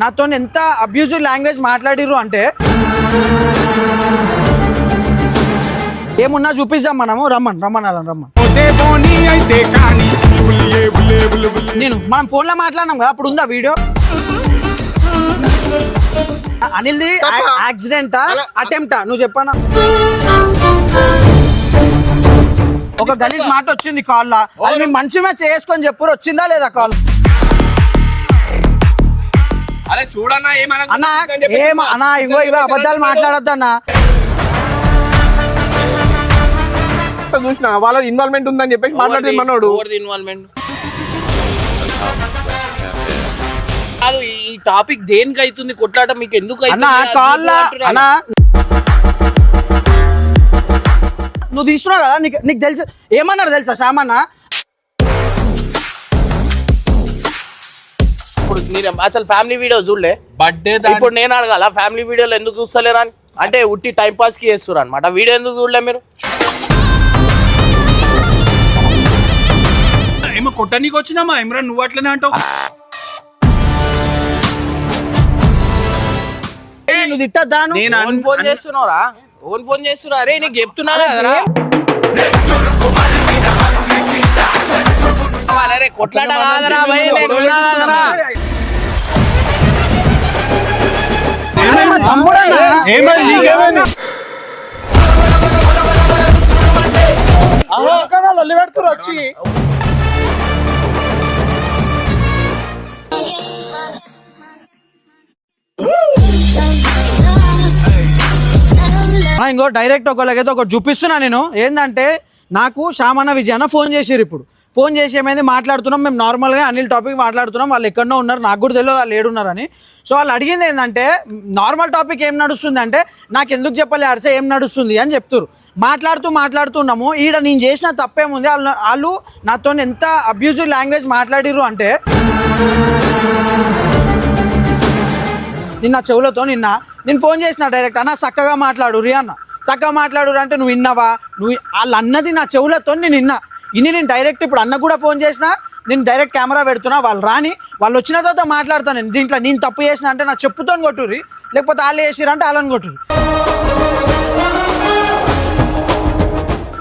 నాతో ఎంత abusive language మాట్లాడిర్రు అంటే ఏమున్నా చూపిద్దాం మనము. రమ్మన్ రమ్మన్ అలా రమ్మన్. నేను మనం ఫోన్లో మాట్లాడినాం కదా అప్పుడు ఉందా వీడియో అనిల్ది యాక్సిడెంటా అటెంప్టా నువ్వు చెప్పనా? ఒక గలీజ్ మాట వచ్చింది కాల్ అది మీ మనిషి మీద చేసుకొని చెప్పురు వచ్చిందా లేదా కాల్ అరే చూడన్నా అన్న ఏం అన్న ఇగో ఇవో అబద్ధాలు మాట్లాడొద్దు అన్న చూసిన వాళ్ళ ఇన్వాల్వ్మెంట్ ఉందని చెప్పేసి మాట్లాడుతుంది మనోడు. ఇన్వాల్వ్మెంట్ కాదు ఈ- టాపిక్ దేనికి అవుతుంది కొట్లాట మీకు ఎందుకు అన్న నువ్వు తీసుకున్నావు కదా నీకు నీకు తెలుసు ఏమన్నాడు తెలుసా సామన్న మీరు అసలు ఫ్యామిలీ వీడియో చూడలే. బర్త్డే ఇప్పుడు నేను అడగాల ఫ్యామిలీ వీడియోలు ఎందుకు చూస్తలేరా అని? అంటే ఉట్టి టైం పాస్కి చేస్తారు అనమాట వీడియో ఎందుకు చూడలే మీరు? ఏమో కొట్టనీకి వచ్చినామా? ఇమ్రాన్ నువ్వు అట్లనే అంటావు. నువ్వు తిట్టద్దాను నేను ఫోన్ చేస్తున్నావురా. ఓన్ ఫోన్ చేస్తున్నా అరే నీకు చెప్తున్నా కదరా. అరే కొట్లాట కాదరా భయ్, నేను ఉన్నా కదరా. అరే, మా తమ్ముడన్నా? ఏమైంది నీకేమైంది? వచ్చి. ఇంకో డైరెక్ట్ ఒకళ్ళకైతే ఒకటి చూపిస్తున్నా నేను. ఏంటంటే నాకు శ్యామన్న విజయ్ అన్న ఫోన్ చేసిర్రు ఇప్పుడు. ఫోన్ చేసి ఏమైంది? మాట్లాడుతున్నాం. మేము నార్మల్గా అనిల్ టాపిక్ మాట్లాడుతున్నాం. వాళ్ళు ఎక్కడో ఉన్నారు. నాకు కూడా తెలియదు వాళ్ళు ఏడున్నారని. సో వాళ్ళు అడిగింది ఏంటంటే నార్మల్ టాపిక్ ఏం నడుస్తుంది అంటే నాకు ఎందుకు చెప్పాలి అరస ఏం నడుస్తుంది అని చెప్తారు మాట్లాడుతూ మాట్లాడుతున్నాము ఈడ నేను చేసిన తప్పేముంది? వాళ్ళు వాళ్ళు నాతో ఎంత అబ్యూజివ్ లాంగ్వేజ్ మాట్లాడిర్రు అంటే నిన్న చెవులతో నిన్న నేను ఫోన్ చేసిన డైరెక్ట్ అన్న చక్కగా మాట్లాడు రి అన్న. చక్కగా మాట్లాడు అంటే నువ్వు విన్నావా? నువ్వు వాళ్ళు అన్నది నా చెవులతో నేను విన్నా. ఇన్ని నేను డైరెక్ట్ ఇప్పుడు అన్న కూడా ఫోన్ చేసిన నేను డైరెక్ట్ కెమెరా పెడుతున్నా వాళ్ళు రాని వాళ్ళు వచ్చిన తర్వాత మాట్లాడతాను నేను. దీంట్లో నేను తప్పు చేసిన అంటే నా చెప్పుతో కొట్టుర్రి లేకపోతే వాళ్ళు చేసిరంటే వాళ్ళని కొట్టుర్రి.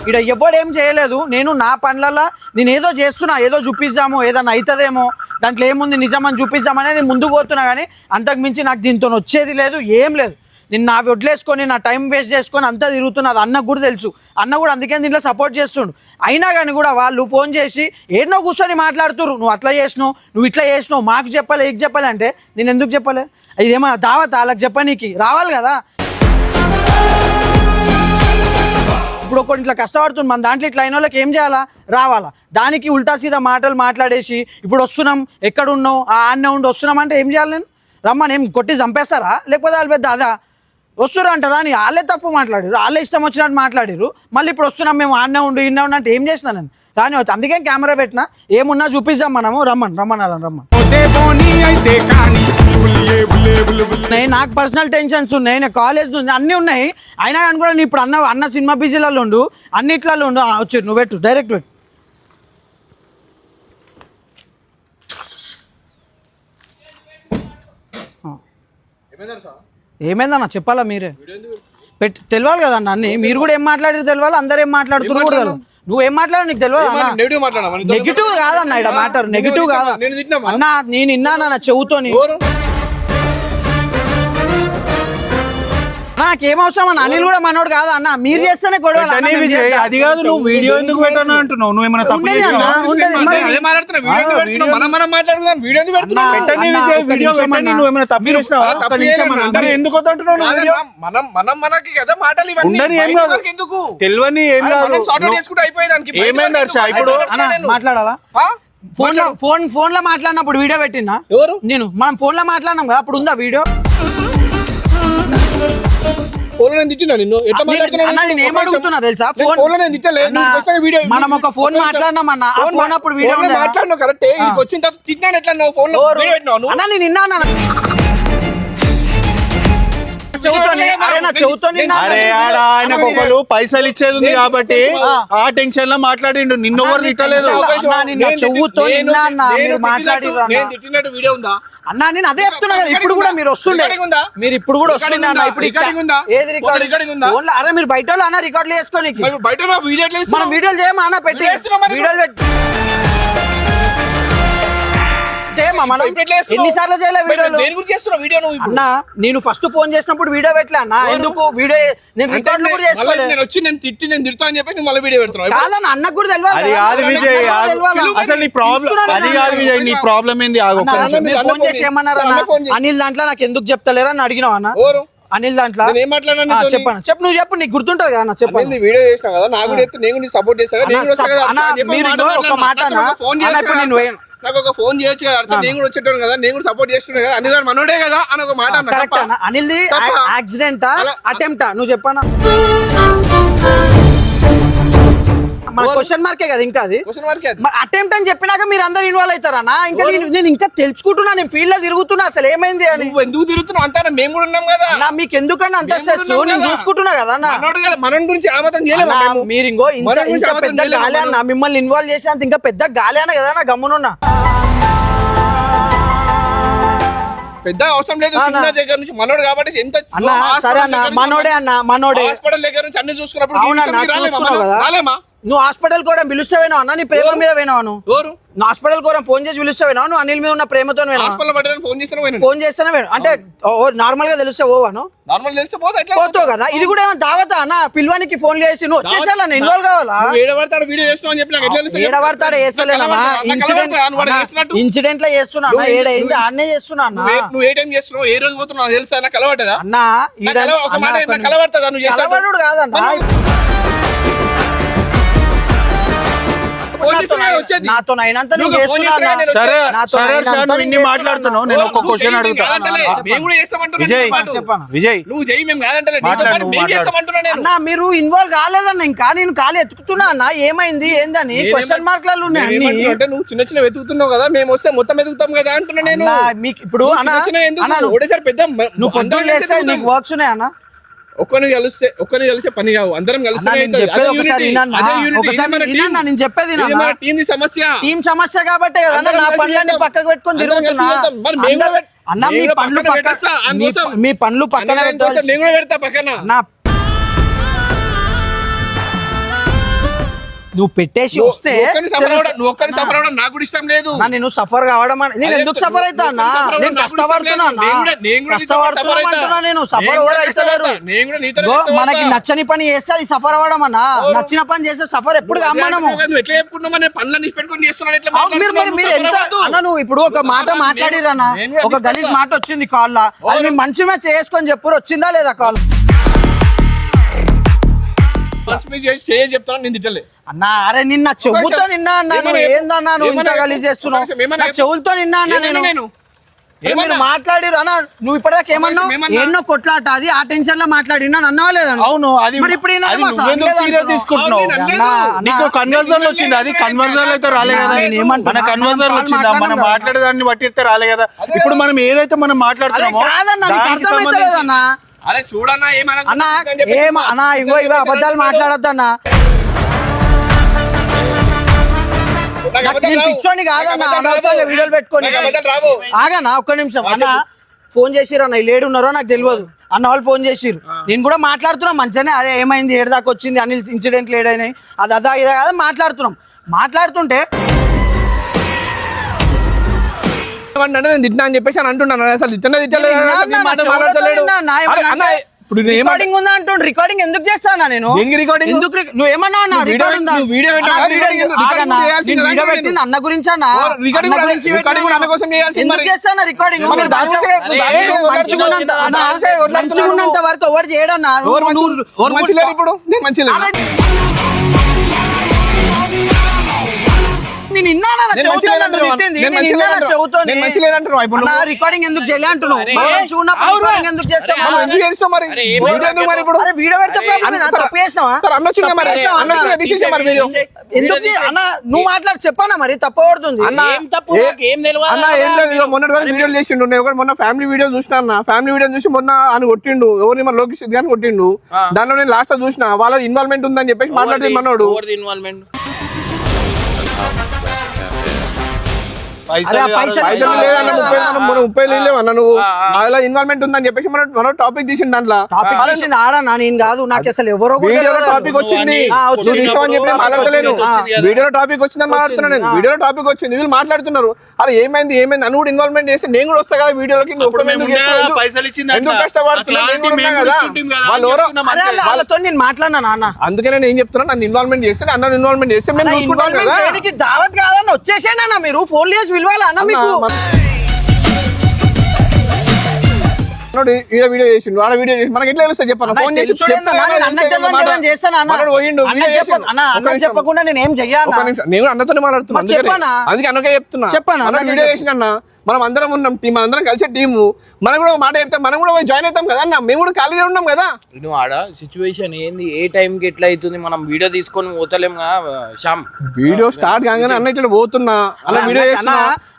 ఇక్కడ ఎవడేం చేయలేదు నేను నా పనులలో నేను ఏదో చేస్తున్నా ఏదో చూపిద్దాము ఏదన్నా అవుతుందేమో దాంట్లో ఏముంది నిజమని చూపిద్దామని నేను ముందుకు పోతున్నా కానీ అంతకు మించి నాకు దీంతో వచ్చేది లేదు ఏం లేదు. నేను నా వడ్లేసుకొని నా టైం వేస్ట్ చేసుకొని అంతా తిరుగుతున్నది అది అన్నకు కూడా తెలుసు. అన్న కూడా అందుకే దీంట్లో సపోర్ట్ చేస్తుండు. అయినా కానీ కూడా వాళ్ళు ఫోన్ చేసి ఏడనో కూర్చొని మాట్లాడుతురు నువ్వు అట్లా చేసినావు నువ్వు ఇట్లా చేసినావు మాకు చెప్పాలి ఏకి చెప్పాలి అంటే నేను ఎందుకు చెప్పాలి? ఇదేమో దావత్? వాళ్ళకి చెప్పనీకి. రావాలి కదా? ఇప్పుడు ఒకటి ఇట్లా కష్టపడుతుంది. మన దాంట్లో ఇట్లా అయిన వాళ్ళకి ఏం చేయాలా? రావాలా. దానికి ఉల్టా సీదా మాటలు మాట్లాడేసి ఇప్పుడు వస్తున్నాం ఎక్కడ ఉన్నావు ఆ అన్న ఉండి వస్తున్నాం అంటే ఏం చేయాలి నేను? రమ్మని ఏం కొట్టి చంపేస్తారా? లేకపోతే వాళ్ళు పెద్ద అదా? వస్తురు అంటారా అని వాళ్ళే తప్పు మాట్లాడారు వాళ్ళే ఇష్టం వచ్చినట్టు మాట్లాడారు మళ్ళీ ఇప్పుడు వస్తున్నాం మేము ఆన్నే ఉండు ఇన్నే ఉండు అంటే ఏం చేసినా నేను? కానీ అందుకే కెమెరా పెట్టినా? ఏమున్నా చూపిద్దాం మనము. రమ్మన్ రమ్మన్ అలా రమ్మన్. ఉన్నాయి నాకు పర్సనల్ టెన్షన్స్ ఉన్నాయి నాకు కాలేజ్ ఉంది అన్నీ ఉన్నాయి. అయినా కానీ కూడా నీ ఇప్పుడు అన్న అన్న సినిమా బిజీలలో ఉండు అన్నిట్లలో ఉండు. వచ్చి నువ్వు పెట్టు డైరెక్ట్ పెట్టు. ఆ. ఏమైందన్న? చెప్పాలా మీరే? పెట్టి తెలియాలి కదా అన్న మీరు కూడా ఏం మాట్లాడారు తెలియాలి అందరు ఏం మాట్లాడుతున్నారు కూడా నువ్వు ఏం మాట్లాడారు నీకు తెలియదు అన్న? నెగిటివ్ మాట్లాడా నెగిటివ్ కాదన్న ఇక్కడ మ్యాటర్ నెగిటివ్ కాదా? అన్న నేను విన్నాను నా నాకేం అవసరం అన్న అనిల్ కూడా మనోడు కాదా అన్న మీరు చేస్తేనే గొడవ అన్న, పెట్టనీ మేము విజయ్ చేద్దాం. అది కాదు నువ్వు వీడియో ఎందుకు పెట్టాను అంటున్నావు నువ్వు ఏమైనా తప్పు ఉండని చేసినావా? అన్న, ఉండని. మరి- అదే మాట్లాడుతున్నా వీడియో ఎందుకు పెడుతున్నావు? మనం మనం మాట్లాడుకుందాం వీడియో ఎందుకు పెడుతున్నావు అన్న, పెట్టనీ అన్న, విజయ్ ఒక్క వీడియో నిమిషం పెట్టనీ అన్న. నువ్వు ఏమైనా తప్పు మీరు- చేసినావా? ఒక్క తప్పు నిమిషం చేయలేదు అన్న. అన్న. అందరూ ఎందుకు వద్దంటున్నావు నువ్వు వీడియో కాదన్నా, మనం మనం మనకి కదా మాటలు ఇవన్నీ ఉండని ఏం బయట కాదు. వాళ్ళకి ఎందుకు తెలియని ఏం అరే, కాదు మనం సార్ట్ అవుట్ నువ్వు- చేసుకుంటే అయిపోయేది దానికి బయట ఏమైంది వాళ్ళకి హర్ష? ఎందుకు? ఇప్పుడు- బయట అన్న వాళ్ళకి నేను. మాట్లాడాలా ఆ? ఫోన్లో ఫోన్ ఫోన్లో మాట్లాడినప్పుడు వీడియో పెట్టినా ఎవరు నేను మనం ఫోన్లో మాట్లాడినాం కదా అప్పుడు ఉందా వీడియో ఫోన్లో తిట్టినా నిన్ను ఎట్లా నేను ఏం. అడుగుతున్నా తెలుసా ఫోన్ ఫోన్లో నేను తిట్టలే అన్న, నువ్వు వస్తానే వీడియో మనం ఒక ఫోన్. మాట్లాడినాం అన్న ఆ ఫోన్ అప్పుడు వీడియో ఫోన్లో? మాట్లాడినావు కరెక్టే వచ్చిన తర్వాత తిట్టినాను ఎట్లా నువ్వు ఫోన్లో ఎవరు? వీడియో పెట్టినావు అన్న నేను పైసలు ఇచ్చేది ఉంది కాబట్టి ఆ. టెన్షన్లో మాట్లాడిండు. నిన్నెవరు తిట్టలేదు. చెవుతో తిట్టినట్టు- వీడియో ఉందా? అన్నా నేను అదే చెప్తున్నా కదా ఇప్పుడు కూడా మీరు వస్తుండే? మీరు ఇప్పుడు కూడా వస్తుండే అన్న? ఇప్పుడు? ఏది రికార్డింగ్ అరే మీరు బయట వాళ్ళు అన్న రికార్డులు చేసుకోనికి మరి బయట నా వీడియో ఎట్లా మనం ఇస్తున్నావు? వీడియోలు చేయమా అన్న పెట్టి. వీడియోలు పెట్టి. చేయమా మనం? ఎన్నిసార్లు చేయలే మరి వీడియోలు దేని గురించి చేస్తున్నావు వీడియో నువ్వు? అన్న నేను ఫస్ట్ ఫోన్ చేసినప్పుడు వీడియో పెట్టలే అన్న ఎందుకు వీడియో నేను కూడా మళ్ళీ చేసుకోలేదు నేను వచ్చి నేను తిట్టి నేను తిడతా అని చెప్పేసి మళ్ళీ వీడియో పెడుతున్నావు ఇప్పుడు కాదన్న అన్నకు కూడా తెలియాలి అది కదా. కాదు విజయ్ అన్నకు కూడా ఆగు. తెలియాలా? అసలు నీ ప్రాబ్లం చూస్తున్నాను అది అన్న. కాదు విజయ్ నీ ప్రాబ్లం ఏంది ఆగు ఒక్క అన్న, నిమిషం. మీరు అన్న ఫోన్ చేసి. ఏమన్నారు అన్న. అనిల్ దాంట్లో నాకు ఎందుకు చెప్తలేరా అని అడిగినావు అన్న అనిల్ దాంట్లో నేను మాట్లాడాను? చెప్పాను చెప్పు నువ్వు చెప్పు నీకు గుర్తుంటది కదా చెప్పాను ఈ వీడియో చేసినా కదా నాకు కూడా చెప్తే నేను సపోర్ట్ చేస్తా మీరు ఒక. మాట ఫోన్ అన్న, నాకు ఒక ఫోన్ చేయొచ్చు కదా అర్థం. నేను కూడా వచ్చేటాను కదా నేను కూడా సపోర్ట్ చేస్తున్నా కదా. అన్ని దాని మనోడే కదా అని ఒక మాట అనిల్ది? యాక్సిడెంటా అటెంప్టా? నువ్వు చెప్పనా? మన? క్వశ్చన్ మార్కే కదా ఇంకా అది. అటెంప్ట్ అని చెప్పినాక మీరు అందరు ఇన్వాల్వ్ అవుతారన్నా ఇంకా నేను ఇంకా తెలుసుకుంటున్నా నేను ఫీల్డ్లో తిరుగుతున్నా అసలు ఏమైంది అని ఎందుకు తిరుగుతున్నావు అంతా మేము కూడా ఉన్నాం కదా నా మీకు ఎందుకన్నా అంత స్ట్రెస్ నేను. చూసుకుంటున్నా కదా మన గురించి? మీరు ఇంకో అబద్ధం పెద్ద గాలి? అన్న మిమ్మల్ని ఇన్వాల్వ్ చేసేంత ఇంకా పెద్ద గాలి అన్న కదా నా గమ్మునున్నా పెద్ద అవసరం లేదు చిన్న దగ్గర నుంచి మనోడు కాబట్టి ఎంత అన్న సరే అన్న మనోడే అన్న మనోడే హాస్పిటల్ దగ్గర నుంచి అన్ని చూసుకున్నప్పుడు చూసుకున్నావు మనం? కదా. నువ్వు హాస్పిటల్ కూడా పిలుస్తావేనా అన్న? నీ ప్రేమ మీద పోయినావు నువ్వు? ఎవరు? నువ్వు హాస్పిటల్ కూడా ఫోన్ చేసి పిలుస్తావేనా? నువ్వు అనిల్ మీద ఉన్న ప్రేమతో హాస్పిటల్ పట్టడానికి ఫోన్ పోయినా చేస్తేనే వేణు అంటే నార్మల్గా తెలుస్తే ఓవాను నార్మల్ తెలిస్తే పోతే ఎట్లా పోతావు కదా. ఇది కూడా ఏమైనా దావతా అన్న? పిల్వానికి ఫోన్ చేసి నువ్వు వచ్చేసాలా ఇన్వాల్వ్ కావాలా? ఏడబడతాడు వీడియో చేస్తున్నావు అని చెప్పి? ఏడబడతాడు వేస్తలేనా ఇన్సిడెంట్. ఇన్సిడెంట్లో చేస్తున్నా అన్న? నువ్వు- ఆడనే చేస్తున్నా అన్న? నువ్వు ఏ- టైం చేస్తున్నావు? ఏ రోజు పోతున్నావు? తెలుసా నాకు కలవట్టదా అన్న ఈడ- నాకు ఇన్ని మాట్లాడుతున్నావు. నేను క్వశ్చన్ అడుగుతా. విజయ్ నీతో విజయ్. నువ్వు మేము కాదంటలే. మీరు ఇన్వాల్వ్ కాలేదన్న ఇంకా. నేను కాలు ఎత్తుకుతున్నా అన్న. ఏమైంది ఏందని? క్వశ్చన్ మార్కులలో ఉన్నాయి అంటే నువ్వు చిన్న చిన్న వెతుకుతున్నావు కదా మేము వస్తే మొత్తం వెతుకుతాం కదా అంటున్నా నేను. మీకు ఇప్పుడు అన్న ఒకటేసారి పెద్ద నువ్వు పొద్దున్న నీకు వర్క్స్ ఉన్నాయి అన్న ఒక్కరిని కలిస్తే ఒక్కరిని కలిస్తే పని కావు. అందరం నేను చెప్పేది? టీం సమస్య. టీం సమస్య కాబట్టే కదా అన్న, అందరం నా కలిసి పనులన్నీ. పక్కకు పెట్టుకొని కలిసి తిరుగుతున్నా. అన్న మీ పనులు పక్కన మీ అందుకోసం. ప- మీ పనులు పక్కన అన్న దానికోసం పెట్టాల్సి నేను కూడా పెడతా పక్కన. నా నువ్వు పెట్టేసి వస్తే నాకు కూడా ఇష్టం లేదు. నేను సఫర్ కావడం నేను ఎందుకు సఫర్ అవుతా అన్న? నేను కష్టపడుతున్నా. నేను కష్టపడుతున్నా సఫర్ నేను. కూడా అవుతలేరు. మనకి నచ్చని పని చేస్తే అది సఫర్ అవ్వడం అన్న. నచ్చిన పని చేస్తే సఫర్ ఎప్పుడు కదా, నువ్వు ఇప్పుడు ఒక మాట నేను- మాట్లాడిరన్న ఒక గలీజ్ చేస్తా. మాట వచ్చింది కాల్ అది మంచి మ్యాచ్ చేసుకొని చెప్పు వచ్చిందా లేదా కాల్? చెప్తాను నేను తిట్టలే. అన్న అరే నిన్న చెవుతో నిన్నా అన్న ఏమన్నా నువ్వు చెప్పు. ఏందన్నా నువ్వు ఇంత గలీజ్. చేస్తున్నావు? నా. చెవులతో నిన్నా అన్న నేను. నేను? మీరు? మాట్లాడిరు. అన్న నువ్వు ఇప్పటిదాకా ఏమన్నావు? ఏమన్నా? ఎన్నో కొట్లాట అది ఆ టెన్షన్లో మాట్లాడినా అన్నావా లేదన్న అవును అది మరి ఇప్పుడు? తీసుకుంటున్నావు? కన్వర్జన్ వచ్చింది. అది కన్వర్జన్ అయితే రాలే కదా? మన కన్వర్జన్ వచ్చిందా? మనం మాట్లాడడం మాట్లాడే దాన్ని బట్టి అయితే రాలే కదా. ఇప్పుడు మనం ఏదైతే మనం మాట్లాడుతున్నామో కాదన్న నీకు దానికి అర్థమైతలేదు అన్న అరే చూడన్నా ఏమన్నా అన్న ఏం అన్న ఇగో ఇగో అబద్ధాలు మాట్లాడొద్దు అన్న నాకు నేను పిచ్చోని కాదన్న అనవసరంగా వీడియోలు పెట్టుకొని. రావు. ఆగనా ఒక్క నిమిషం. అన్న ఫోన్ చేసిర్రు అన్న వీళ్ళు ఏడున్నారో నాకు తెలియదు. అన్న వాళ్ళు ఫోన్ చేసిర్రు. నేను కూడా మాట్లాడుతున్నాం మంచిగానే. అరే ఏమైంది? ఏడు దాకా వచ్చింది? అనిల్ ఇన్సిడెంట్లు ఏడైనాయి? అది అదా ఇదా కదా మాట్లాడుతున్నాం. మాట్లాడుతుంటే అంటే నేను తిట్టినా అని చెప్పేసి అని అంటున్నాను. అసలు తిట్టనే తిట్టలేదు? ఇప్పుడు రికార్డింగ్ ఉందా అంటుండు? రికార్డింగ్ ఎందుకు చేస్తానా నేను? recording? ఎందుకు నువ్వు ఏమన్నా అన్న రికార్డ్ ఉందా? దానికి పెట్టింది అన్న గురించి. అన్న ఓ, recording అన్న కూడా- గురించి recording కూడా అన్న. పెట్టినా కోసం చేయాల్సింది ఎందుకు మరి. చేస్తానా రికార్డింగ్ మరి మీరు దాని మంచిగా- చే- నువ్వు నువ్వు? రికార్డింగ్ ఎందుకు చేయలే అంటున్నావు? ఎందుకు చేస్తాం? మరి. వీడియో పెడితే? తప్పు చేసినావా? ఎందుకు అన్న నువ్వు మాట్లాడి చెప్పానా మరి? తప్పకూడదు అన్న, ఏం తప్పు? ఏ- నాకు ఏం తెలియదు అన్న ఏం లేదు ఇదిగో మొన్నటి వరకు వీడియోలు చేసిండు. మొన్న ఫ్యామిలీ వీడియో చూసిన అన్న. ఫ్యామిలీ వీడియో చూసి మొన్న అని కొట్టిండు. ఎవరిని మన లోకేష్ గాని కొట్టిండు. దానిలో నేను లాస్ట్ చూసిన. వాళ్ళ ఇన్వాల్వ్మెంట్ ఉందని చెప్పేసి మాట్లాడుతుంది మనోడు ఇన్వాల్వ్మెంట్ ముప్పై అన్న, మొన్న ముప్పై లేవు అన్న నువ్వు అలా ఇన్వాల్వ్మెంట్ ఉందని చెప్పేసి మన మన టాపిక్ తీసిండు దాంట్లో. టాపిక్ తీసింది ఆడనా నేను కాదు నాకు అసలు ఎవరో. టాపిక్ వచ్చింది. ఆ, వచ్చింది. నువ్వు తీసావని చెప్పి టాపిక్ మాట్లాడలేను. వీడియోలో టాపిక్ వచ్చిందని మాట్లాడుతున్నా నేను. వీడియోలో టాపిక్ వచ్చింది. వీళ్ళు మాట్లాడుతున్నారు. అరే ఏమైంది ఏమైంది? నన్ను కూడా ఇన్వాల్వ్మెంట్ చేసి నేను కూడా వస్తా కదా వీడియోలోకి. అని వాళ్ళతో నేను మాట్లాడినా నాన్న? అందుకే నేను ఏం చెప్తున్నా? నన్ను ఇన్వాల్వ్మెంట్ చేస్తే అన్న ఇన్వాల్వ్మెంట్ చేస్తే మేము చూసుకుంటాం కదా. దావత్ కాదన్న వచ్చేసేనా మీరు. ఫోన్ చేసి పిలవాలా అన్న మీకు ఈడ వీడియో చేసిండు ఆడ వీడియో చేసి మనకి ఎట్లా తెలుస్తుంది చెప్పాను ఫోన్ చేసి చేస్తాను. చెప్పకుండా నేను ఏం చెయ్యాలి. నేను కూడా అన్నతోనే మాట్లాడుతున్నా? అందుకే అన్నకే చెప్తున్నా చెప్పనా? వీడియో. చేసిన అన్న మనం అందరం ఉన్నాం టీం అందరం కలిసే టీము మనం కూడా ఒక మాట చెప్తే మనం కూడా పోయి జాయిన్ అవుతాం కదా అన్న? మేము కూడా ఖాళీగా ఉన్నాం కదా? నువ్వు ఆడ సిచ్యువేషన్ ఏంది? ఏ టైం కి ఎట్లా అవుతుంది? మనం వీడియో తీసుకొని పోతలేం శ్యామ్. వీడియో స్టార్ట్ కాగానే అన్న ఇట్లా పోతున్నా. అన్న వీడియో అన్న, చేస్తున్నా.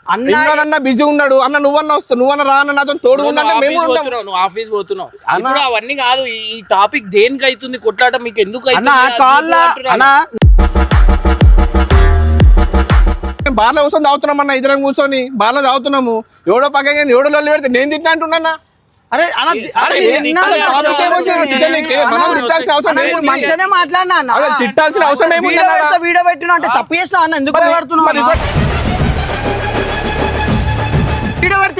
అన్న- అన్న అన్న బిజీ ఉన్నాడు. అన్న నువ్వన్న వస్తావు నువ్వన్న రా అన్న నాతో తోడు మేము నువ్వు ఆఫీస్ పోతున్నావు. ఇప్పుడు అవన్నీ కాదు ఈ- ఈ టాపిక్ దేనికి అవుతుంది కొట్లాట మీకు ఎందుకు అన్న మేము బార్లో కూర్చొని తాగుతున్నాం అన్న ఇద్దరం కూర్చొని బార్లో తాగుతున్నాము. ఎవడో పక్కగా ఎవడో లొల్లి పెడితే నేను తింటా అంటున్నా అరే మంచిగానే మాట్లాడినా తిట్టాల్సిన అవసరం ఏముంది వీడియో అన్న? పెడితే వీడియో పెట్టినా అంటే తప్పు చేసినా అన్న ఎందుకు భయపడుతున్నావు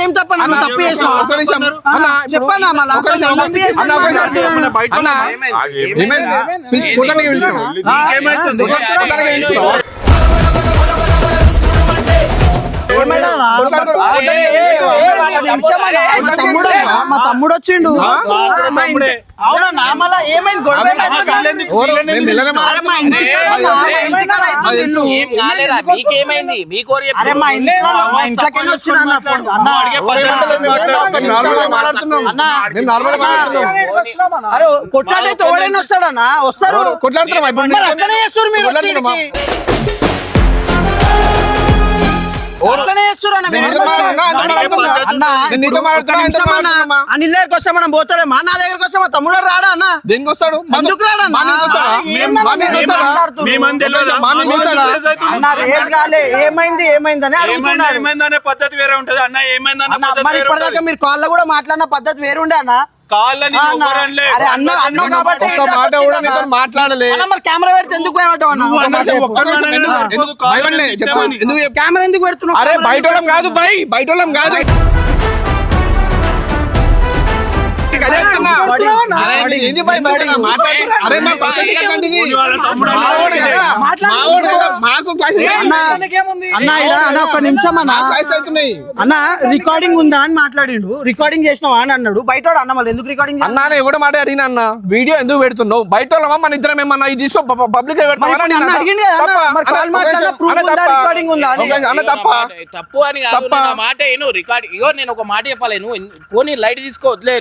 ఏం తప్ప నన్ను తప్పు ఇప్పుడు- చెప్పన్నా మళ్ళా. తమ్ముడు మా తమ్ముడు వచ్చిండు. ఏమైంది? గొడవ అరే మా మా ఇంట్లో మా వచ్చిన కొట్లాడైతే ఎవడైనా వస్తాడన్నా? వస్తారు. అట్లనే చేస్తారు మీరు అనిల్ దగ్గరికి వస్తే మనం పోతారేమా నా దగ్గరికి వస్తే మా తమ్ముడు రాడా అన్న? దేనికి వస్తాడు ఎందుకు రాడా? మా మా? మా ఏమైంది ఏమైంది? అని ఏమైంది? అడుగుతున్నాడు ఏమైందనే పద్ధతి వేరే ఉంటది. అన్న ఏమైందనే ఇప్పటిదాకా. మీరు కాల్లో కూడా మాట్లాడిన పద్ధతి వేరుండే అన్న. కాళ్ళని ఆ అన్న, ఎవ్వరనలే. అరే అన్న అన్న కాబట్టి ఒక్క ఇక్కడికి మాట వచ్చిండు కూడా అన్న. నీతో మాట్లాడలే అన్న మరి కెమెరా పెడితే ఎందుకు భయపడ్డావు అన్న నువ్వు ఒక అన్నది మాట చెప్పు. ఒక్క మాట ఎందుకు- అన్నది. ఎందుకు భయపడలే? చెప్పు. ఎందుకు చెప్పు? కెమెరా ఎందుకు పెడుతున్నావు అరే కెమెరా బయట ఎందుకు వాళ్ళం కాదు బై బయట వాళ్ళం కాదు. అరే, ఏంది భయ్? మాట్లాడి. అరే, మా వాళ్ళ తమ్ముడు మా వాడే కదా. మా వాడు కదా. మాకు క్లాసెస్ అన్న అన్న ఇలా అన్న ఒక నిమిషం అన్న. అన్న రికార్డింగ్ ఉందా అని మాట్లాడిండు. రికార్డింగ్ చేసినావా అని అన్నాడు. బయట వాడు అన్న మళ్ళీ ఎందుకు రికార్డింగ్ అన్నా నేను ఎవడ మాట అడిగిన అన్న. వీడియో ఎందుకు పెడుతున్నావు? బయట మన ఇద్దరం ఏమన్నా ఇది తీసుకో పబ్లిక్ మరి ఇప్పుడు అన్న అడిగిండు కదా అన్న, మరి కాల్ మాట్లాడినా proof ఉందా, recording ఉందా అని? అన్న తప్ప. తప్పు అని మాట రికార్డ్ ఇగో నేను ఒక మాట చెప్పాలి. నువ్వు పోనీ లైట్ తీసుకో వదిలే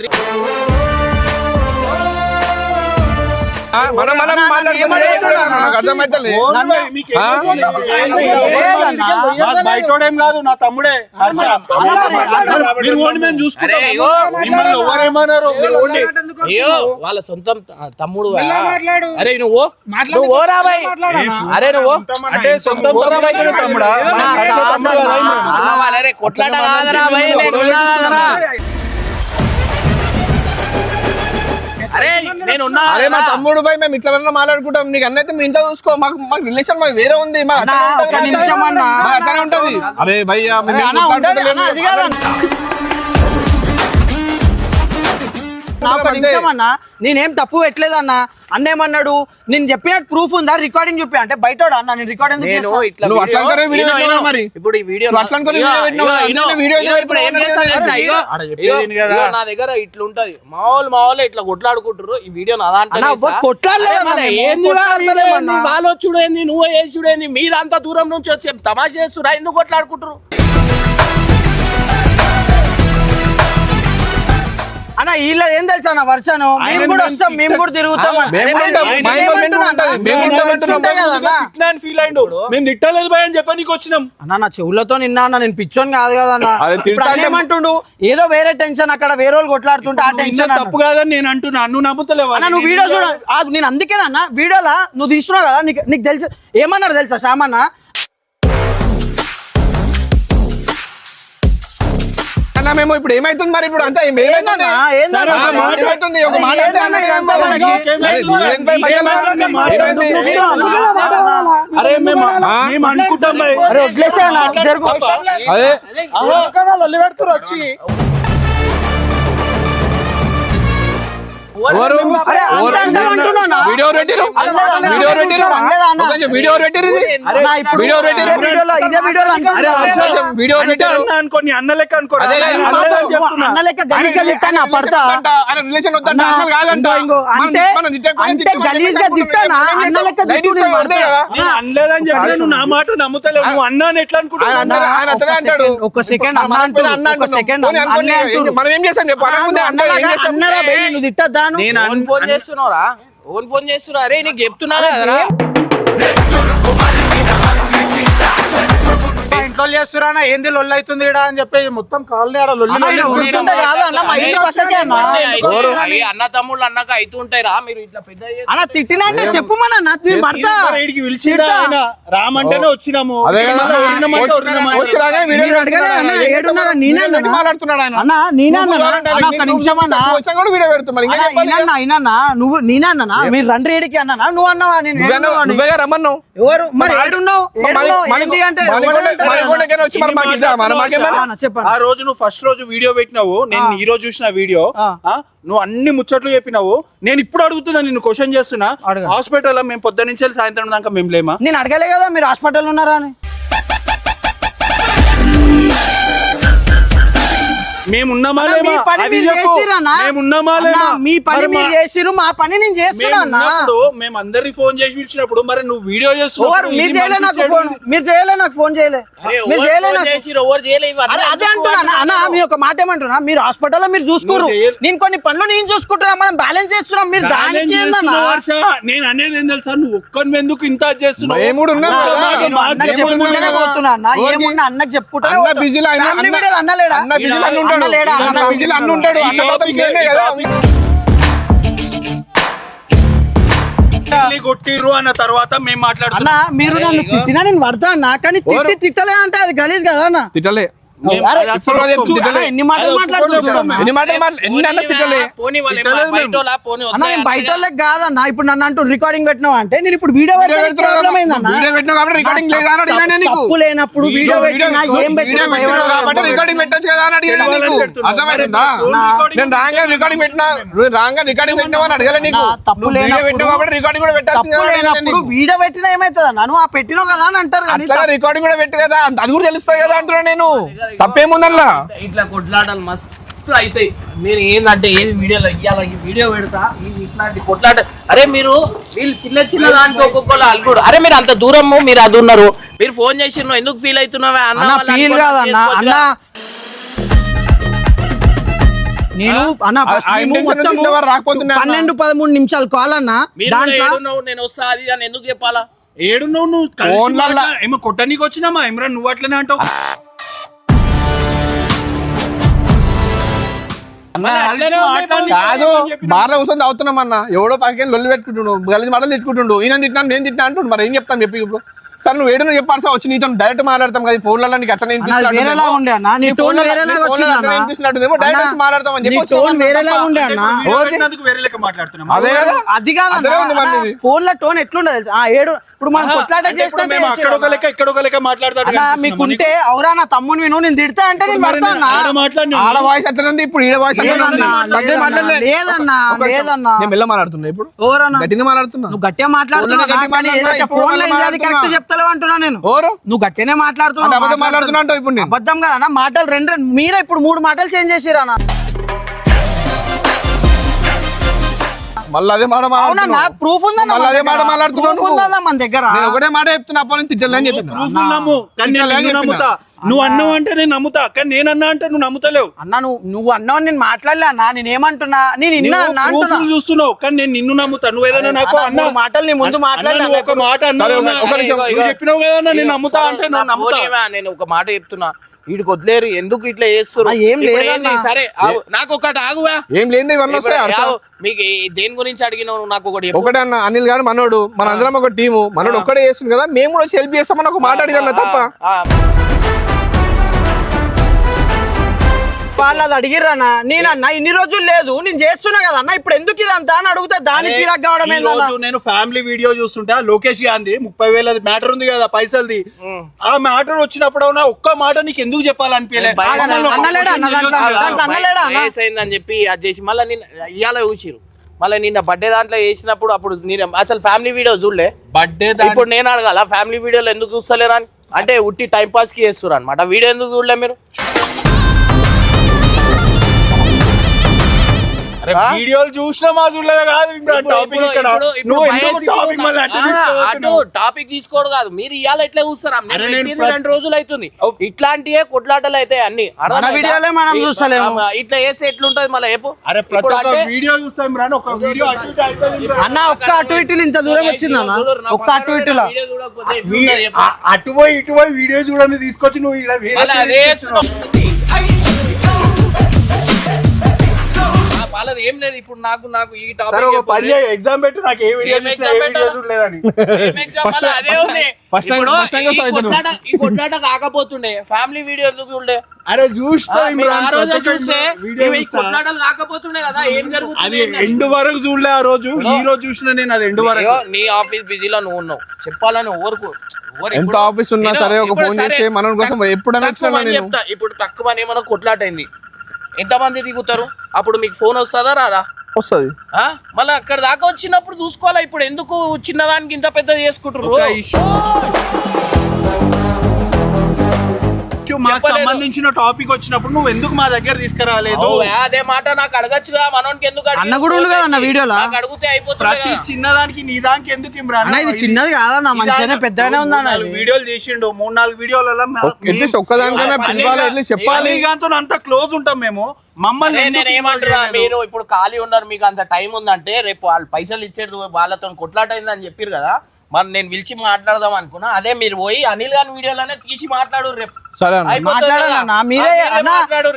బయటోడేం కాదు నా తమ్ముడే. మరి మేము చూసుకుంటాం మిమ్మల్ని ఎవరేమన్నారు వాళ్ళ సొంతం తమ్ముడు. అరే నువ్వు నువ్వు రాబాయ్ అరే నువ్వు అంటే సొంత తమ్ముడా కొట్లాట అరే నేను ఉన్నా అరే మా. తమ్ముడు భయ్ మేము ఇట్లా మాట్లాడుకుంటాం. నీకు అన్నైతే మీ ఇంట్లో చూసుకో. మాకు మాకు రిలేషన్ మాకు వేరే ఉంది. మాకు అట్లనే ఉంటది. అరే భయ్యా నా నేనేం తప్పు పెట్టలేదన్న అన్న ఏమన్నాడు నేను చెప్పినట్టు ప్రూఫ్ ఉందా? రికార్డింగ్ చూపి. అంటే బయట అన్న? నేను రికార్డ్ ఎందుకు నేను చేస్తా? ఇట్లా నువ్వు అట్లా వీడియో- అనుకునే వీడియో ఇగో, పెట్టినావా ఇగో, మరి? ఇప్పుడు ఈ వీడియో నా దగ్గర ఇట్లా ఉంటది మా వాళ్ళు మా వాళ్ళు ఇట్లా కొట్లాడుకుంటారు ఈ వీడియో? వాళ్ళు వచ్చుడేంది నువ్వు వేసుడేంది మీరు అంత దూరం నుంచి వచ్చి తమాషా చేస్తురా ఎందుకు కొట్లాడుకుంటారు వీళ్ళ ఏం తెలుసా అన్న వర్షను? మేము కూడా వస్తాం మేము కూడా తిరుగుతాం. మేము తిట్టలేదు భయ అని చెప్పనీకి వచ్చినాం అన్న నా చెవులతో నిన్నా అన్న నేను పిచ్చోని కాదు కదా అన్న. ఏమంటుండు? ఏదో వేరే టెన్షన్ అక్కడ వేరే వాళ్ళు కొట్లాడుతుంటే ఆ టెన్షన్ తప్పు కాదని నేను అంటున్నా నువ్వు నమ్ముతలేవా? అన్న నువ్వు వీడియో చూడ నేను అందుకేనన్న వీడియోలా? నువ్వు తీసుకున్నావు కదా నీకు నీకు తెలుసు ఏమన్నారు తెలుసా శ్యామన్న? అన్న మేము ఇప్పుడు ఏమైతుంది మరి? ఇప్పుడు అంతా ఏమైతుంది? ఏమైతుంది ఒక మాట అరే, మేము మేము అనుకుంటాం భయ్. అరే వదిలేసే అన్న, జరుగు. అదే ఎవరు? వీడియో పెట్టిరు? వీడియో పెట్టిరు. వీడియో పెట్టిరు. ఇది అన్న, వీడియో పెట్టిరు వీడియో పెట్టిరు. లెక్క అనుకో అన్న లెక్క తిట్టానా పడతా రిలేషన్ వద్దంట అన్న, అంటే అంటే తిట్టానా లెక్క అనలేదని నువ్వు నా మాట నమ్ముతలేవు. నువ్వు ఎట్లా అనుకుంటున్నావు. సెకండ్, అన్న. సెకండ్ అనుకోని. మనం ఏం చేస్తాం చెప్పు? అన్నరా నువ్వు తిట్టద్దాను నేను ఫోన్ చేస్తున్నావురా? ఓన్ ఫోన్ చేస్తున్నా అరే నీకు చెప్తున్నా కదరా. ఇంట్లో చేస్తున్నా ఏంది లొల్లి అవుతుంది ఈడ అని చెప్పి మొత్తం కాలనీ ఆడ లొల్లి అన్న, ఈడ ఉరుకుతుంటే కాదు అన్న మా ఇంటి పక్కకే అన్న. అవి అన్న తమ్ముళ్ళు అన్నాక అవుతుంటాయి రా మీరు ఇట్లా పెద్ద అన్న తిట్టినా అంటే చెప్పు మన. ఆయన? రామంటేనే వచ్చినాము. నువ్వు అన్న. కావాలంటే ఒక్క నువ్వు నిమిషం అన్న. నువ్వు వచ్చాక కూడా వీడియో పెడుతున్నా. ఇంకా అన్న, చెప్పాలి ఈయనన్నా ఈయనన్నా నువ్వు నేనే అన్నా మీరు రండి ఏడికి అన్నా నువ్వు అన్నావా? నేను రమ్మన్నావు. ఎవరు? మరి ఏడున్నావు? అంటే వచ్చి మనం మాకు ఇద్దామా? చెప్పండి. ఆ రోజు నువ్వు ఫస్ట్ రోజు వీడియో పెట్టినావు. నేను ఈ రోజు చూసిన వీడియో. నువ్వు అన్ని ముచ్చట్లు చెప్పినావు. నేను ఇప్పుడు అడుగుతున్నా నిన్ను క్వశ్చన్ చేస్తున్నా. హాస్పిటల్ మేము పొద్దు నుంచి వెళ్ళి సాయంత్రం దాకా మేము లేమా? నేను అడగలే కదా మీరు హాస్పిటల్ ఉన్నారా అని. మేము లేమా మీ పని మీరు. చేసిరన్నా? మేము ఉన్నామా అన్న, లేమా? మీ పని మరి చేసిరు మా పని నేను చేస్తున్నా మేము అందరికి ఫోన్ చేసి పిలిచినప్పుడు మరి నువ్వు వీడియో చేస్తున్నావు మీరు చేయలే నాకు ఫోన్ మీరు చేయలే నాకు ఫోన్ చేయలే. మీరు చేయలే నాకు చేసిరు ఎవరు చేయలే ఇవన్నీ అరే అదే అంటున్నా అన్న, మీ ఒక మాట ఏమంటున్నా? మీరు హాస్పిటల్లో మీరు చూసుకోరు. నేను కొన్ని పనులు నేను చూసుకుంటున్నా మనం బ్యాలెన్స్ చేస్తున్నాం. మీరు దానికి. నేను అనేది ఏం తెలుసా? నువ్వు ఒక్కని ఎందుకు ఇంత చేస్తున్నావు. ఏమున్నా అన్నకి చెప్పుకుంటూనే అన్న. బిజీలో అన్న బిజీలో అన్న ఉంటాడు. అన్న ఉంటాడు. మొత్తం నేనే కదా. కొట్టిర్రు అన్న తర్వాత మేము అన్న మాట్లాడుతున్నాం మీరు నన్ను తిట్టినా నేను పడతా అన్న కానీ తిట్టి తిట్టలే అంటే అది గలీజ్ కదా అన్న? తిట్టలే. ఎన్ని మాటలు బయట వాళ్ళకి కాదన్న ఇప్పుడు నన్ను అంటూ రికార్డింగ్ పెట్టినావు అంటే నేను ఇప్పుడు వీడియో ప్రాబ్లం వీడియో పెట్టినావు కాబట్టి రికార్డింగ్ లేదా అని అడిగినా నేను నీకు. తప్పు లేనప్పుడు వీడియో పెట్టినా ఏం పెట్టినా రికార్డింగ్ పెట్టొచ్చు కదా అని నేను రాంగా రికార్డింగ్ పెట్టినా నువ్వు రాంగా రికార్డింగ్ పెట్టినావు అని అడగలే నీకు. తప్పు లేనప్పుడు- కాబట్టి రికార్డింగ్ కూడా తప్పు లేనప్పుడు. వీడియో పెట్టినా నువ్వు ఆ పెట్టినావు కదా అని అంటారు రికార్డింగ్ కూడా పెట్టు కదా అంత- అది కూడా తెలుస్తుంది కదా అంటున్నా నేను. తప్పేముందల్లా ఇట్లా కొట్లాటలు మస్తు అవుతాయి నేను ఏందంటే ఏది వీడియోలో ఇయ్యాల? ఈ వీడియో పెడతా ఇట్లాంటి కొట్లాట అరే మీరు వీళ్ళు చిన్న చిన్న దానికి ఒక్కొక్కరు అల్లుడు. అరే మీరు అంత దూరము మీరు అది ఉన్నారు. మీరు ఫోన్ చేసి నువ్వు ఎందుకు ఫీల్ అవుతున్నావా? అన్న ఫీల్ కాదన్న అన్న. నేను అన్న ఫస్ట్ మొత్తం. పన్నెండు పదమూడు నిమిషాలు కాల్ అన్న. మీరు దాంట్లో నేను వస్తా అది అని ఎందుకు చెప్పాలా? ఏడున్నావు నువ్వు? ఏమో కొట్టనీకి వచ్చినామా ఇమ్రాన్ నువ్వు అట్లనే అంటావు? కాదు. బార్లో కూర్చొని తాగుతున్నాం అన్న. ఎవడో పక్కన లొల్లి పెట్టుకుంటుండు గలీజ్ మాటలు తిట్టుకుంటుండు. ఈయన తిట్టినా నేను తిట్టినా అంటుండు. మరి ఏం చెప్తాను చెప్పి ఇప్పుడు? సార్ నువ్వు ఏడు చెప్పాలి సార్ వచ్చి నీతో డైరెక్ట్ మాట్లాడతాం కదా ఫోన్లలో నీకు అట్లా వేరేలా ఉండే అన్న నీ టోన్ వచ్చింది డైరెక్ట్ వచ్చి మాట్లాడతాం అని నీ చెప్పి టోన్ వేరేలాగా ఉండే అన్న. వీడియో పెట్టినందుకు వేరే లెక్క మాట్లాడుతున్నాం అదే కదా? అది. ఫోన్లో టోన్ ఎట్లుండదు తెలుసా? ఆ ఏడు ఇప్పుడు మనం కొట్లాట అంటే ఇప్పుడు మేము అక్కడ ఒక చేస్తే లెక్క ఇక్కడ ఒక లెక్క మాట్లాడతాడు అన్న మీకుంటే అవురా నా తమ్ముని విను నేను తిడతా అంటే నేను ఆడ వాయిస్ అట్లనే ఇప్పుడు ఈడ వాయిస్ లేదన్నా, లేదన్నా, నేను మెల్ల మాట్లాడుతున్నా ఇప్పుడు. గట్టిగా మాట్లాడుతున్నా. నువ్వు గట్టిగా మాట్లాడుతున్నా, ఫోన్లో కరెక్ట్. చెప్తలేవు అంటున్నా నేను. నువ్వు గట్టినే మాట్లాడుతున్నావు. మాట్లాడుతున్నా ఇప్పుడు నేను. అబద్ధం కదన్నా మాటలు రెండు రెండు. మీరే ఇప్పుడు మూడు మాటలు చేంజ్ చేసిరా మళ్ళీ అదే మాట అవునా మాట్లాడుతున్నావు. ప్రూఫ్ మళ్ళీ అదే మాట మాట్లాడుతున్నావు ప్రూఫ్ ఉందా మన దగ్గర. నేను ఒకటే మాట చెప్తున్నా అప్పటి నుంచి తిట్టాలని చెప్పిన. ప్రూఫ్ నమ్ము కానీ నేను ఇంకా నిన్ను చెప్పినా. నమ్ముతా నువ్వు అన్నావు అంటే నేను నమ్ముతా కానీ నేను అన్నా అంటే నువ్వు నమ్ముతలేవు. అన్న నువ్వు నువ్వు అన్నావు నేను మాట్లాడలే అన్న నేను ఏమంటున్నా? నేను ఇన్నా అన్న అంటున్నా. చూస్తున్నావు కానీ నేను నిన్ను నమ్ముతా. నువ్వు ఏదైనా నాకు అన్న, అన్నా. మూడు మాటలు నీ ముందు అన్న, మాట్లాడినా నువ్వు ఒక మాట అన్నావు సరే, అన్నా. ఒక నిమిషం. నువ్వు చెప్పినావు కదా అన్న, నేను నమ్ముతా అంటే నేను నమ్ముతా. పోనీవా, నేను ఒక మాట చెప్తున్నా. వీడికి వదిలేరు ఎందుకు ఇట్లా చేస్తారు ఆ, ఏం ఇప్పుడు లేదన్నా. ఏంది? సరే ఆగు. నాకు ఒకటి ఆగువా? ఏం లేని ఇవన్నీ ఇప్పుడు వస్తాయి హర్ష. ఆగు. మీకు ఈ- దేని గురించి అడిగినావు నువ్వు? నాకు ఒకటి చెప్పు. ఒకటే అన్న అనిల్ గారు మనోడు మన అందరం ఒక టీము. మనోడు ఒక్కడే చేస్తుంది కదా మేము కూడా హెల్ప్ చేస్తామని ఒక మాట అడిగాను తప్ప. ఆ, వాళ్ళు అది అడిగిర్రన్న నేను అన్న ఇన్ని రోజులు లేదు నేను చేస్తున్నా కదా అన్న ఇప్పుడు ఎందుకు ఇదంతా? అని అడుగుతా దానికి కావడం ఏందన్న? రోజు నేను ఫ్యామిలీ వీడియో చూస్తుంటే ఆ లోకేష్ గాంధీ ముప్పై వేలది మ్యాటర్ ఉంది కదా పైసలది. ఆ మ్యాటర్ వచ్చినప్పుడు అవునా ఒక్క మాట నీకు ఎందుకు చెప్పాలనిపించలే? భయం ఆగన్న, అన్న, అన్నలేడా అన్న దాంట్లో? దాంట్లో అన్నలేడా అన్న? వయసు అయిందని చెప్పి అది చేసి మళ్ళీ నిన్న ఇవాళ చూసిరు మళ్ళీ నిన్న బర్త్డే దాంట్లో వేసినప్పుడు అప్పుడు నేను అసలు ఫ్యామిలీ వీడియో చూడలే. బర్త్డే ఇప్పుడు నేను అడగాల ఫ్యామిలీ వీడియోలు ఎందుకు చూస్తలేరా అని అంటే ఉట్టి టైం పాస్కి చేస్తారు అనమాట వీడియో ఎందుకు చూడలే మీరు? వీడియోలు చూసినా మా చూడలేదు కాదు? టాపిక్ ఇక్కడ. నువ్వు ఎందుకు టాపిక్ మళ్ళీ అటు టాపిక్ తీసుకోడు కాదు. మీరు ఇవాళ ఎట్లా చూస్తారా? రెండు రోజులు అవుతుంది. ఇట్లాంటియే కొట్లాటలు అయితే అన్ని? వీడియోలే మనం చూస్తలేము. ఇట్లా వేస్తే ఎట్లుంటది మళ్ళీ చెప్పు. అరే ప్రతి ఒక్క అంటే- వీడియో చూస్తాం రాని. ఒక వీడియో. అన్న ఒక్క అటు ఇటులు ఇంత దూరం వచ్చింది అన్న. ఒక్క అటు ఇటులా. ఇటు పోయి వీడియో చూడని తీసుకొచ్చి నువ్వు మళ్ళీ అదే వాళ్ళది ఏం లేదు ఇప్పుడు నాకు నాకు ఈ టాపిక్ ఎగ్జామ్ పెట్టు నాకు ఏ వీడియో ఏం చూసినా exam ఏ వీడియో పెట్టాలా? చూడలేదని. First- అదే first- ఉంది. first time- ఇప్పుడు first time ఈ. కొట్లాట కాకపోతుండే. ఫ్యామిలీ వీడియో ఎందుకు చూడలే అరే చూస్తా ఆ, మీరు ఇమ్రాన్ ఆ రోజే చూస్తే. కొట్లాటలు కాకపోతుండే కదా ఏం అది జరుగుతుంది ఎండ్ వరకు చూడలే ఆ రోజు ఈ రోజు చూసిన నేను అది ఎండ్ వరకు. నీ ఆఫీస్ బిజీలో నువ్వు ఉన్నావు. చెప్పాలని ఊరు ఎంత ఇప్పుడు- ఆఫీస్ ఉన్నా నేను సరే ఒక ఇప్పుడు ఫోన్ చేస్తే మనోడి కోసం తక్కువ- ఎప్పుడైనా చెప్తా. ఇప్పుడు తక్కువ అని ఏమైనా కొట్లాట అయింది ఎంతమంది దిగుతారు? అప్పుడు మీకు ఫోన్ వస్తుందా రాదా? వస్తుంది. ఆ? మళ్ళీ అక్కడ దాకా వచ్చినప్పుడు చూసుకోవాలా? ఇప్పుడు ఎందుకు చిన్నదానికి ఇంత పెద్ద చేసుకుంటారు issue మాకు చెప్పలేదు. సంబంధించిన టాపిక్ వచ్చినప్పుడు నువ్వు ఎందుకు మా దగ్గర తీసుకురాలేదు? ఓ, అదే మాట నాకు అడగచ్చుగా మనోనికి ఎందుకు అడిగి- అన్న కూడా ఉండు కదా అన్న వీడియోలో. నాకు అడిగితే అయిపోతుంది చిన్నదానికి నీ దానికి ఎందుకు ఇమ్రాన్ అన్న ఇది చిన్నది కాదన్న మంచిగానే పెద్దగానే ఉంది అన్న నాలుగు ఇది. వీడియోలు చేసిండు. మూడు నాలుగు వీడియోలలో అట్లీస్ట్ ఒక్కదానికైనా పిలవాలి అట్లీస్ట్ చెప్పాలి. అంత క్లోజ్ ఉంటాం మేము. మమ్మల్ని ఎందుకు నేను ఏమంటున్నా మీరు ఇప్పుడు ఖాళీ ఉన్నారు మీకు అంత టైం ఉందంటే రేపు వాళ్ళు పైసలు ఇచ్చేది వాళ్ళతో కొట్లాట అయిందని చెప్పారు కదా. మరి నేను పిలిచి మాట్లాడదాం అనుకున్నా అదే మీరు పోయి అనిల్ గారి వీడియోలోనే తీసి మాట్లాడు రేపు సరే. మీరే అన్న.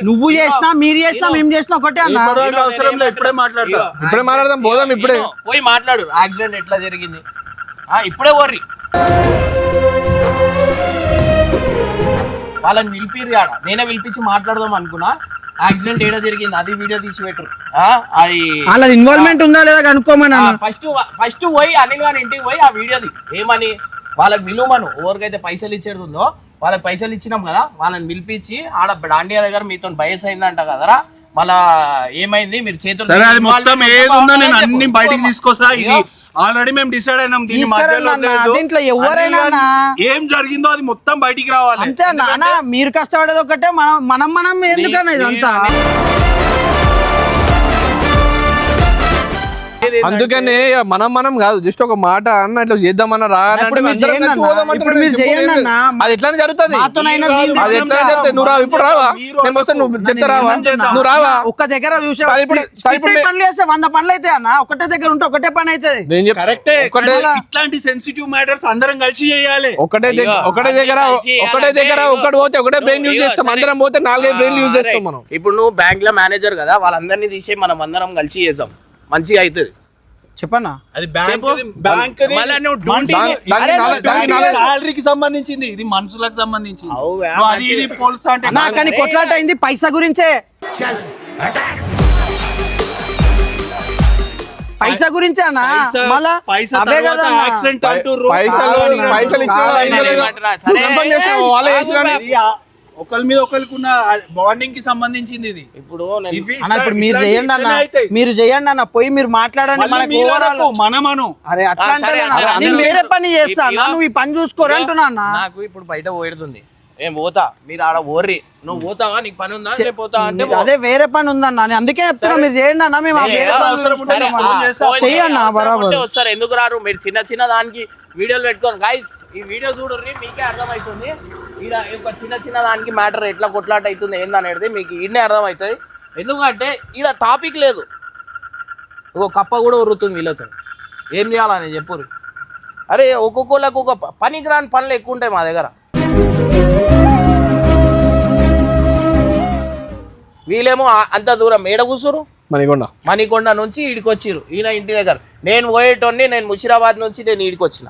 నువ్వు చేసినా మీరు చేసినా. మేము చేసినా ఒకటే అన్న అవసరం లేదు, ఇప్పుడే. ఇదిగో, ఇప్పుడే మాట్లాడదాం, పోదాం ఇప్పుడే. పోయి మాట్లాడు యాక్సిడెంట్ ఎట్లా జరిగింది ఆ ఇప్పుడే వర్రి వాళ్ళని పిలిపిర్రు ఆడ నేనే పిలిపించి మాట్లాడదాం అనుకున్నా యాక్సిడెంట్ ఏడా జరిగింది? అది వీడియో తీసి పెట్టరు ఆ, అది వాళ్ళది ఇన్వాల్వ్మెంట్ ఉందా లేదా కనుక్కోమని ఫస్ట్ ఫస్ట్ పోయి అనిల్ గారి ఇంటికి పోయి ఆ వీడియోది ఏమని? వాళ్ళకి విలువమను. ఎవరికైతే పైసలు ఇచ్చేది ఉందో వాళ్ళకి పైసలు ఇచ్చినాం కదా వాళ్ళని పిలిపించి ఆడ డాండియా దగ్గర మీతో బయస్ అయిందంట కదరా. మళ్ళా ఏమైంది? మీరు చేతులు సరే అది మొత్తం ఏది ఉందో నేను చెప్పు. అన్ని బయటికి తీసుకొస్తా. ఇది ఆల్రెడీ మేము డిసైడ్ అయినాం దీని మధ్యలో. లేదు. దీంట్లో ఎవరైనా అన్న. ఏం జరిగిందో అది మొత్తం బయటికి రావాలి అంతే అన్న అన్న మీరు కష్టపడేది ఒకటే మనం మనం మనం ఎందుకన్నా ఇదంతా అందుకనే మనం మనం కాదు జస్ట్ ఒక మాట అన్న ఇట్లా చేద్దామన్నా కలిసి అన్న. అది ఎట్లా జరుగుతుంది అది ఎట్లా నువ్వు రావు ఇప్పుడు రావా నేను వస్తే నువ్వు. చెప్తే రావా? నువ్వు రావా ఒక్క దగ్గర పనులు చేస్తే వంద పనులు అయితే అన్న ఒకటే దగ్గర ఉంటే ఒకటే పని అవుతుంది ఇట్లాంటి సెన్సిటివ్ మ్యాటర్స్ అందరం కలిసి చేయాలి ఒకటే దగ్గర ఒకటే దగ్గర ఒకటే దగ్గర ఒకటి పోతే ఒకటే బ్రెయిన్ యూజ్ చేస్తాం. అందరం పోతే నాలుగైదు బ్రెయిన్ యూజ్ చేస్తాం. మనం ఇప్పుడు నువ్వు బ్యాంక్లో మేనేజర్ కదా వాళ్ళందరినీ తీసే మనం అందరం కలిసి చేద్దాం మంచిగా అవుతుంది. చెప్పన్నా? అది బ్యాంక్. బ్యాంక్ శాలరీకి సంబంధించింది ఇది మనుషులకు సంబంధించింది. అది ఇది మంచిది. పోల్సా అంటే కానీ కొట్లాట అయింది పైసా గురించే. పైసా గురించే అన్న? మళ్ళా? అవే కదా. పైసలు. పైసలు ఇచ్చిన ఒకరి మీద ఒకరికి ఉన్న బాండింగ్కి సంబంధించింది ఇది. ఇప్పుడు నేను ఇవి అన్న ఇప్పుడు మీరు చేయండి అన్న. మీరు చేయండి అన్న. పోయి మీరు మాట్లాడండి మనకు మీరు ఓవరాల్ మనమను. అరే అట్లా అంటే నేను వేరే పని చేస్తా నువ్వు ఈ పని చూసుకోరు అంటున్నా అన్న. నాకు ఇప్పుడు బయట పోయేడుతుంది. ఏం పోతా. మీరు ఆడ ఓర్రి. నువ్వు పోతావా? నీకు పని ఉందా? రేపు పోతా అంటే. అదే వేరే పని ఉందన్న. నేను అందుకే చెప్తున్నా మీరు చేయండి అన్న. మేము వేరే అవసరం బరాబర్. వస్తారు ఎందుకు రారు? మీరు చిన్న చిన్న దానికి వీడియోలు పెట్టుకోండి గాయస్ ఈ వీడియో చూడండి మీకే అర్థమవుతుంది ఈడ ఒక చిన్న చిన్న దానికి మ్యాటర్ ఎట్లా కొట్లాట అవుతుంది ఏందనేది మీకు ఈడనే అర్థమవుతుంది ఎందుకంటే ఈడ టాపిక్ లేదు. ఒక కప్ప కూడా ఉరుతుంది వీళ్ళతో. ఏం చేయాలని చెప్పురు అరే ఒక్కొక్కళ్ళకు ఒక పనికిరాని పనులు ఎక్కువ ఉంటాయి మా దగ్గర. వీళ్ళేమో అంత దూరం. ఏడ కూర్చురు మణికొండ. మణికొండ నుంచి ఇడికి వచ్చిర్రు ఈయన ఇంటి దగ్గర. నేను పోయేటోడిని నేను ముషిరాబాద్ నుంచి నేను ఇడికి వచ్చిన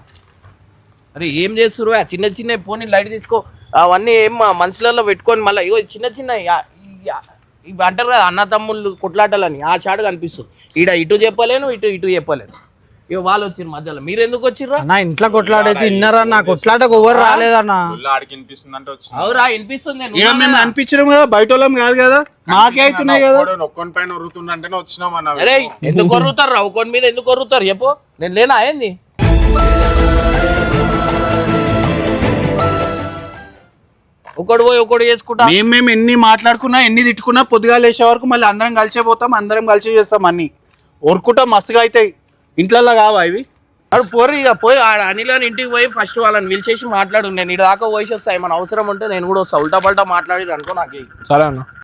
అరే ఏం చేస్తురు ఆ చిన్న చిన్న పోనీ లైట్ తీసుకో. అవన్నీ ఏం మనుషులలో పెట్టుకొని మళ్ళీ ఇగో చిన్న చిన్న ఇవి అంటారు కదా అన్న తమ్ముళ్ళు కొట్లాటలని. ఆ చాటు కనిపిస్తుంది. ఈడ ఇటు చెప్పలేను ఇటు ఇటు చెప్పలేను. ఇక వాళ్ళు వచ్చిర్రు మధ్యలో. మీరు ఎందుకు వచ్చిర్రా? అన్న ఇంట్లో కొట్లాడైతే ఇన్నారన్న కొట్లాటకు ఎవరు రాలేదన్న. అవురా వినిపిస్తుంది ఈడ మేము? అనిపించడం కదా బయట వాళ్ళం కాదు కదా మాకే అవుతున్నాయి కదా. ఒక్కని పైన ఉరుతుందంటేనే వచ్చినాం అన్న అరే ఎందుకు కొరుతారు ఒకరి మీద ఎందుకు కొరుతారు చెప్పు. నేను లేనా? ఏంది? ఒకడు పోయి ఒకడు చేసుకుంటా. మేము మేము ఎన్ని మాట్లాడుకున్నా ఎన్ని తిట్టుకున్నా పొద్దుగా లేచే వరకు మళ్ళీ అందరం కలిసే పోతాం అందరం కలిసి చేస్తాం అన్ని. ఊరుకుంటాం మస్తుగా అవుతాయి. ఇంట్లో కావా ఇవి? అడు పోరు ఇక పోయి ఆడ అనిల్ అని ఇంటికి పోయి ఫస్ట్ వాళ్ళని పిలిచేసి మాట్లాడు నేను ఇటు దాకా పోయి వస్తా ఏమైనా అవసరం ఉంటే నేను కూడా వస్తా. ఉల్టా పల్టా మాట్లాడి అనుకో నాకు సరే అన్న.